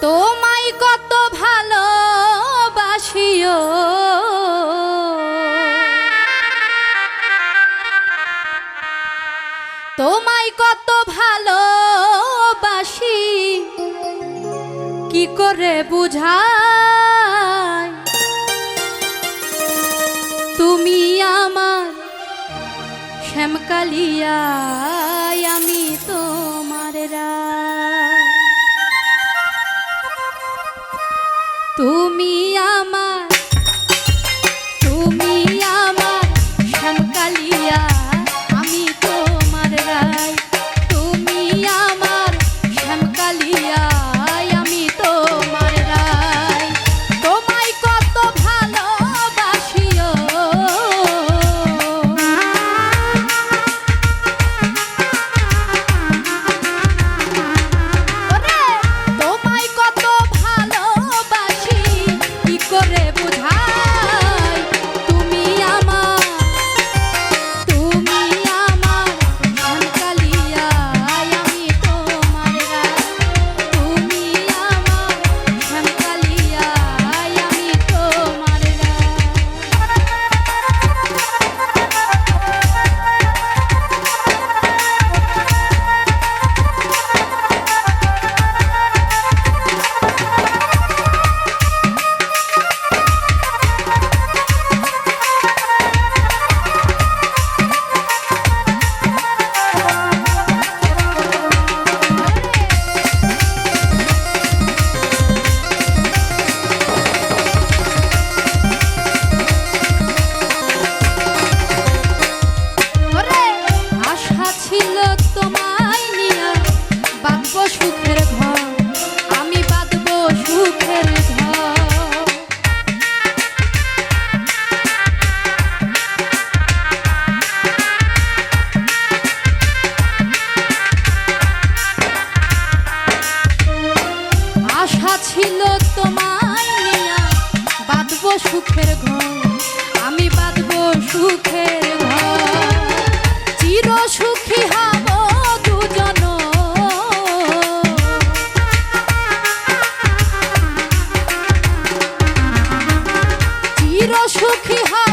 তোমায় কত ভালোবাসিও। তোমায় কত ভালোবাসি। কি করে বুঝাই? তুমি আমার শ্যামকালিয়া আমি তো তুমি সুখের ঘর আমি বাঁধব সুখের ঘর। চির সুখী হব দুজন। চির সুখী হব